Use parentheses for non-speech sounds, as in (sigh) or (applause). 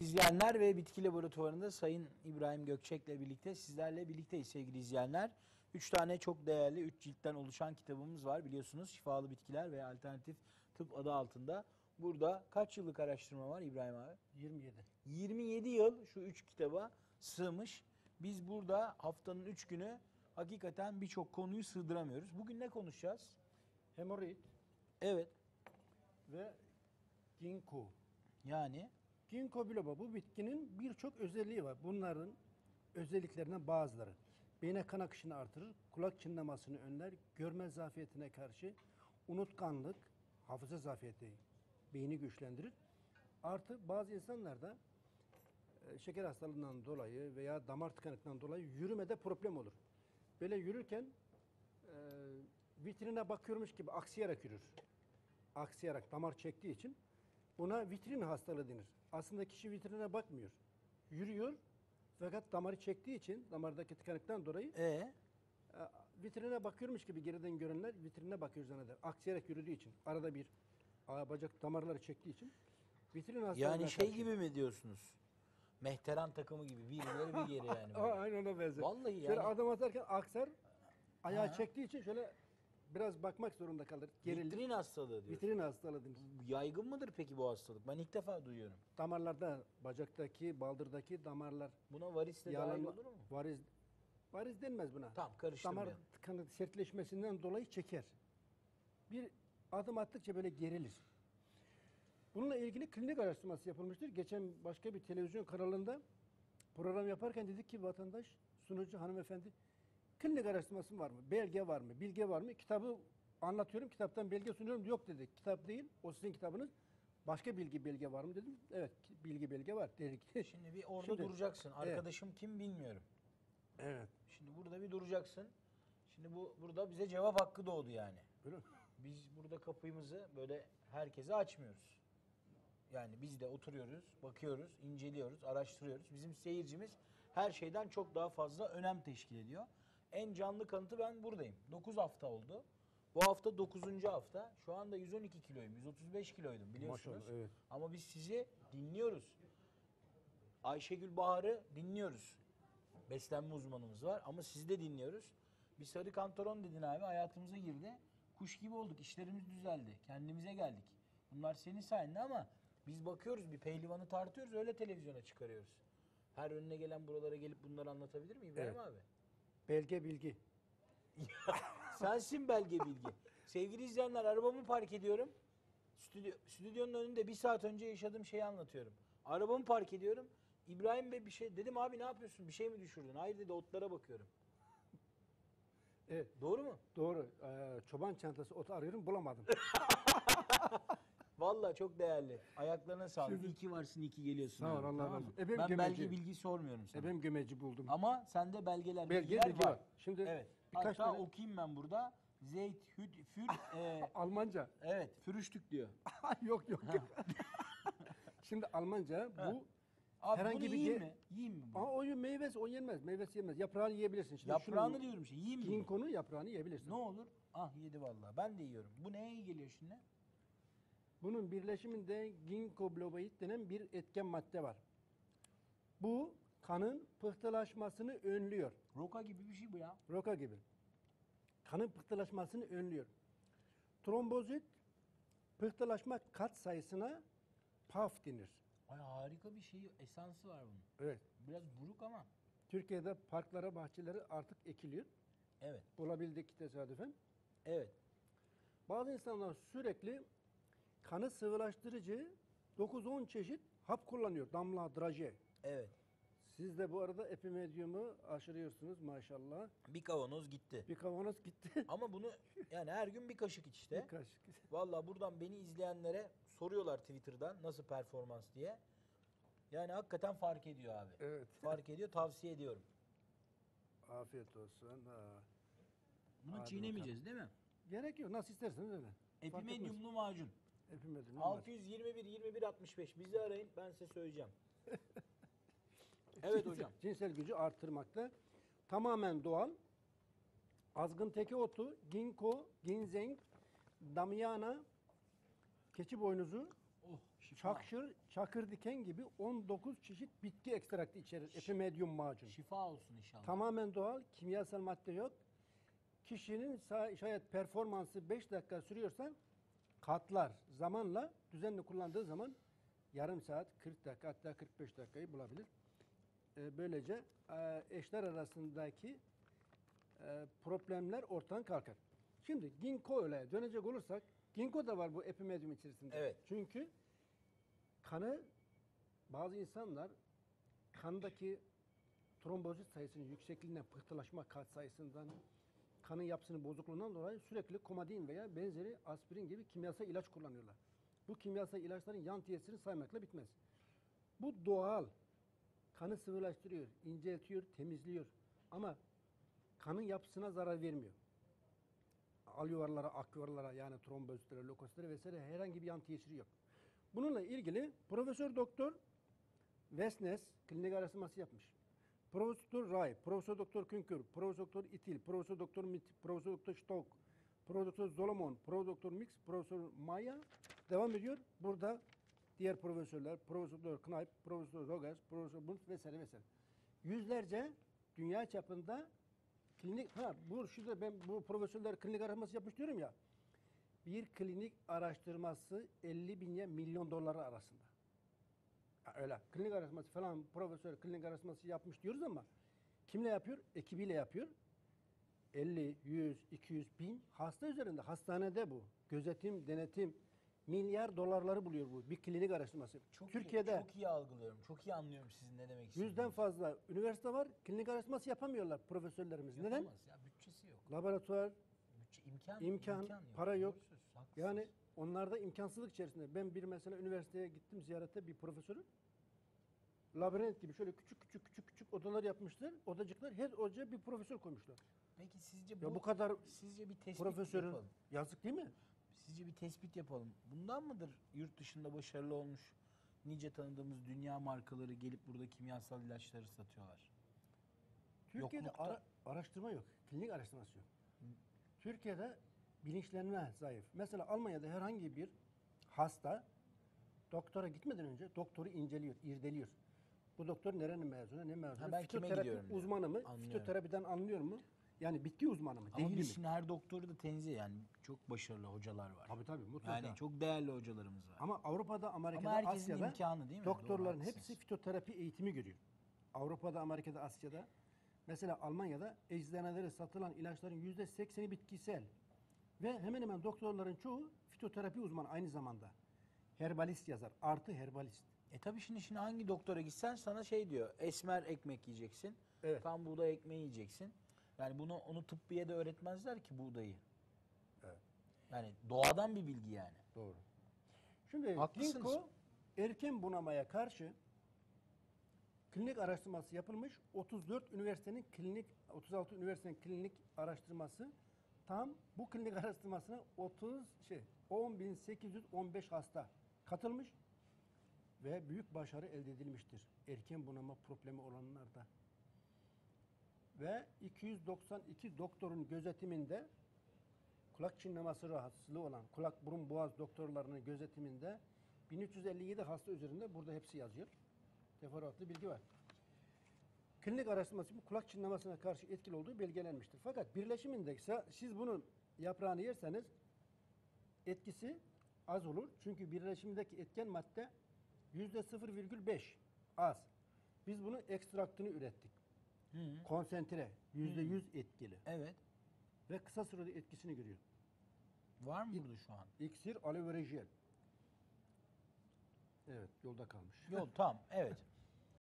İzleyenler ve Bitki Laboratuvarı'nda Sayın İbrahim Gökçek'le birlikte sizlerle birlikteyiz sevgili izleyenler. Üç tane çok değerli, üç ciltten oluşan kitabımız var biliyorsunuz. Şifalı Bitkiler ve Alternatif Tıp adı altında. Burada kaç yıllık araştırma var İbrahim abi? 27. 27 yıl şu üç kitaba sığmış. Biz burada haftanın üç günü hakikaten birçok konuyu sığdıramıyoruz. Bugün ne konuşacağız? Hemoroid Evet ve ginkgo. yani Ginkgo biloba bu bitkinin birçok özelliği var. Bunların özelliklerinden bazıları. Beyne kan akışını artırır, kulak çınlamasını önler, görme zafiyetine karşı unutkanlık, hafıza zafiyeti beyni güçlendirir. Artı bazı insanlarda e, şeker hastalığından dolayı veya damar tıkanıklığından dolayı yürümede problem olur. Böyle yürürken e, vitrine bakıyormuş gibi aksayarak yürür. Aksayarak damar çektiği için buna vitrin hastalığı denir. Aslında kişi vitrine bakmıyor. Yürüyor fakat damarı çektiği için damardaki tıkanıktan dolayı e e, vitrine bakıyormuş gibi geriden görenler vitrine bakıyor zanneder. Aksayarak yürüdüğü için arada bir bacak damarları çektiği için vitrin hastalığına yani şey karşı- gibi mi diyorsunuz? Mehteran takımı gibi bir ileri bir geri yani. (laughs) Aynen ona benzer. Vallahi Şöyle yani- adım atarken aksar, ayağı Ha. çektiği için şöyle biraz bakmak zorunda kalır. Gerilir. Vitrin, hastalığı diyor. vitrin hastalığı denir. Yaygın mıdır peki bu hastalık? Ben ilk defa duyuyorum. Damarlarda, bacaktaki, baldırdaki damarlar Buna varis de dahil olur mu? variz, variz denmez buna. Tamam, karıştırmayalım. Damar tıkanı sertleşmesinden dolayı çeker. Bir adım attıkça böyle gerilir. Bununla ilgili klinik araştırması yapılmıştır. Geçen başka bir televizyon kanalında program yaparken dedik ki vatandaş, sunucu hanımefendi klinik araştırması var mı? Belge var mı? Bilge var mı? Kitabı anlatıyorum. Kitaptan belge sunuyorum. Yok dedi. Kitap değil. O sizin kitabınız. Başka bilgi belge var mı dedim. Evet bilgi belge var dedik. (laughs) Şimdi bir orada Şimdi- duracaksın. Evet. Arkadaşım kim bilmiyorum. Evet. Şimdi burada bir duracaksın. Şimdi bu burada bize cevap hakkı doğdu yani. Böyle mi? Biz burada kapımızı böyle herkese açmıyoruz. Yani biz de oturuyoruz, bakıyoruz, inceliyoruz, araştırıyoruz. Bizim seyircimiz her şeyden çok daha fazla önem teşkil ediyor. En canlı kanıtı ben buradayım. 9 hafta oldu. Bu hafta 9. hafta. Şu anda 112 kiloyum, 135 kiloydum biliyorsunuz. Maşallah, evet. Ama biz sizi dinliyoruz. Ayşegül Bahar'ı dinliyoruz. Beslenme uzmanımız var ama sizi de dinliyoruz. Bir sarı kantaron dedin abi hayatımıza girdi. Kuş gibi olduk, işlerimiz düzeldi. Kendimize geldik. Bunlar senin sayende ama biz bakıyoruz bir pehlivanı tartıyoruz öyle televizyona çıkarıyoruz. Her önüne gelen buralara gelip bunları anlatabilir mi İbrahim Evet. abi? Belge bilgi. (laughs) Sensin belge bilgi. Sevgili izleyenler arabamı park ediyorum. Stüdyo, stüdyonun önünde bir saat önce yaşadığım şeyi anlatıyorum. Arabamı park ediyorum. İbrahim Bey bir şey dedim abi ne yapıyorsun bir şey mi düşürdün? Hayır dedi otlara bakıyorum. Evet. Doğru mu? Doğru. Ee, çoban çantası otu arıyorum bulamadım. (laughs) Vallahi çok değerli. Ayaklarına sağlık. İyi ki varsın, iyi ki geliyorsun. Sağ ol, Allah razı olsun. Ben gömeci- belge bilgi sormuyorum sana. e ben gömeci buldum. Ama sende belgeler, Belge, bilgiler bilgi var. var. Şimdi evet. birkaç Hatta tane- okuyayım ben burada. Zeyt, hüd, für, e, Almanca. evet, fürüştük diyor. (laughs) yok yok. yok. (laughs) Şimdi Almanca bu Abi herhangi bunu bir yiyeyim ge- mi? Yiyeyim mi? bunu? Ama o meyvesi o yenmez. Meyvesi yenmez. Yaprağını yiyebilirsin. Şimdi Yaprağını şunu- diyorum işte. Yiyeyim mi? bunu? Ginkgo'nun yaprağını yiyebilirsin. Ne olur? Ah yedi vallahi. Ben de yiyorum. Bu neye iyi geliyor şimdi? Bunun birleşiminde ginkgo biloba denen bir etken madde var. Bu kanın pıhtılaşmasını önlüyor. Roka gibi bir şey bu ya. Roka gibi. Kanın pıhtılaşmasını önlüyor. Trombozit pıhtılaşma kat sayısına PAF denir. Ay harika bir şey. Esansı var bunun. Evet. Biraz buruk ama. Türkiye'de parklara, bahçelere artık ekiliyor. Evet. Bulabildik tesadüfen. Evet. Bazı insanlar sürekli kanı sıvılaştırıcı 9-10 çeşit hap kullanıyor. Damla, draje. Evet. Siz de bu arada epimedyumu aşırıyorsunuz maşallah. Bir kavanoz gitti. Bir kavanoz gitti. (laughs) Ama bunu yani her gün bir kaşık iç işte. Bir kaşık. (laughs) Vallahi buradan beni izleyenlere soruyorlar Twitter'dan nasıl performans diye. Yani hakikaten fark ediyor abi. Evet. (laughs) Fark ediyor, tavsiye ediyorum. Afiyet olsun. Ha. Bunu Hadi çiğnemeyeceğiz değil mi? Gerek yok. Nasıl isterseniz öyle. Fark etmez. Epimedyumlu macun. Var. 621 21 65 bizi arayın ben size söyleyeceğim. (laughs) evet Cinsel- hocam. Cinsel gücü artırmakta. Tamamen doğal. Azgın teke otu, ginkgo, ginseng, damiana, keçi boynuzu, Oh şifa. Çakşır, çakır diken gibi 19 çeşit bitki ekstraktı içerir. Epimedium macun. Şifa olsun inşallah. Tamamen doğal, kimyasal madde yok. Kişinin sa- şayet performansı 5 dakika sürüyorsa katlar zamanla düzenli kullandığı zaman yarım saat 40 dakika hatta 45 dakikayı bulabilir. Ee, böylece e, eşler arasındaki e, problemler ortadan kalkar. Şimdi ginkgo öyle dönecek olursak ginkgo da var bu epimedium içerisinde. Evet. Çünkü kanı bazı insanlar kandaki trombozit sayısının yüksekliğinden, pıhtılaşma kat sayısından, kanın yapısının bozukluğundan dolayı sürekli komadin veya benzeri aspirin gibi kimyasal ilaç kullanıyorlar. Bu kimyasal ilaçların yan tesirini saymakla bitmez. Bu doğal. Kanı sıvılaştırıyor, inceltiyor, temizliyor. Ama kanın yapısına zarar vermiyor. Alüvarlara, aküvarlara yani trombozitlere, lökositlere vesaire herhangi bir yan tesiri yok. Bununla ilgili Profesör Doktor Vesnes klinik araştırması yapmış. Profesör Ray, Profesör Doktor Künkür, Profesör Doktor İtil, Profesör Doktor Mit, Profesör Doktor Stock, Profesör Doktor Solomon, Profesör Doktor Mix, Profesör Maya devam ediyor. Burada diğer profesörler, Profesör Knipe, Profesör Rogers, Profesör Bunz vesaire vesaire. Yüzlerce dünya çapında klinik, ha bu şurada ben bu profesörler klinik araştırması yapmış diyorum ya. Bir klinik araştırması 50 bin milyon dolar arasında. Öyle. Klinik araştırması falan profesör klinik araştırması yapmış diyoruz ama kimle yapıyor? Ekibiyle yapıyor. 50, 100, 200 bin hasta üzerinde. Hastanede bu. Gözetim, denetim milyar dolarları buluyor bu bir klinik araştırması. Çok Türkiye'de iyi, çok iyi algılıyorum. Çok iyi anlıyorum sizin ne demek istediğinizi. yüzden fazla üniversite var. Klinik araştırması yapamıyorlar profesörlerimiz. Neden? Yapamaz ya bütçesi yok. Laboratuvar, Bütçe, imkan, İmkan, para yok. Doğru söz, haklısınız. Yani onlarda imkansızlık içerisinde. Ben bir mesela üniversiteye gittim ziyarete bir profesörün. Labirent gibi şöyle küçük küçük küçük küçük odalar yapmışlar. Odacıklar her odaya bir profesör koymuşlar. Peki sizce bu, Ya bu kadar sizce bir tespit profesörün yapalım. yazık değil mi? Sizce bir tespit yapalım. Bundan mıdır yurt dışında başarılı olmuş nice tanıdığımız dünya markaları gelip burada kimyasal ilaçları satıyorlar? Türkiye'de Yoklukta. ara- araştırma yok. Klinik araştırması yok. Türkiye'de bilinçlenme zayıf. Mesela Almanya'da herhangi bir hasta doktora gitmeden önce doktoru inceliyor, irdeliyor. Bu doktor nerenin mezunu, ne mezunu? Ha, ben Fitoterapi uzmanı mı? Anlıyorum. Fitoterapiden anlıyor mu? Yani bitki uzmanı mı? Ama Değil biz mi? her doktoru da tenzih yani çok başarılı hocalar var. Tabii tabii mutlaka. yani çok değerli hocalarımız var. Ama Avrupa'da, Amerika'da, herkesin Asya'da imkanı değil mi? doktorların Doğru, hepsi fitoterapi eğitimi görüyor. Avrupa'da, Amerika'da, Asya'da. Mesela Almanya'da eczanelere satılan ilaçların yüzde sekseni bitkisel. Ve hemen hemen doktorların çoğu fitoterapi uzmanı aynı zamanda. Herbalist yazar. Artı herbalist. E tabii şimdi şimdi hangi doktora gitsen sana şey diyor. Esmer ekmek yiyeceksin. Evet. Tam buğday ekmeği yiyeceksin. Yani bunu onu tıbbiyede öğretmezler ki buğdayı. Evet. Yani doğadan bir bilgi yani. Doğru. Şimdi Haklısınız. ginkgo erken bunamaya karşı klinik araştırması yapılmış. 34 üniversitenin klinik 36 üniversitenin klinik araştırması tam bu klinik araştırmasına 30 şey 10.815 hasta katılmış ve büyük başarı elde edilmiştir. Erken bunama problemi olanlarda. Ve 292 doktorun gözetiminde kulak çınlaması rahatsızlığı olan kulak burun boğaz doktorlarının gözetiminde 1357 hasta üzerinde burada hepsi yazıyor. Teferruatlı bilgi var. Klinik araştırması bu kulak çınlamasına karşı etkili olduğu belgelenmiştir. Fakat birleşiminde ise siz bunun yaprağını yerseniz etkisi az olur. Çünkü birleşimdeki etken madde yüzde 0,5 az. Biz bunu ekstraktını ürettik. Konsantre, yüzde yüz etkili Evet. ve kısa sürede etkisini görüyor. Var mı burada şu an? İksir aloe vera jel. Evet, yolda kalmış. Yok tamam evet. (laughs)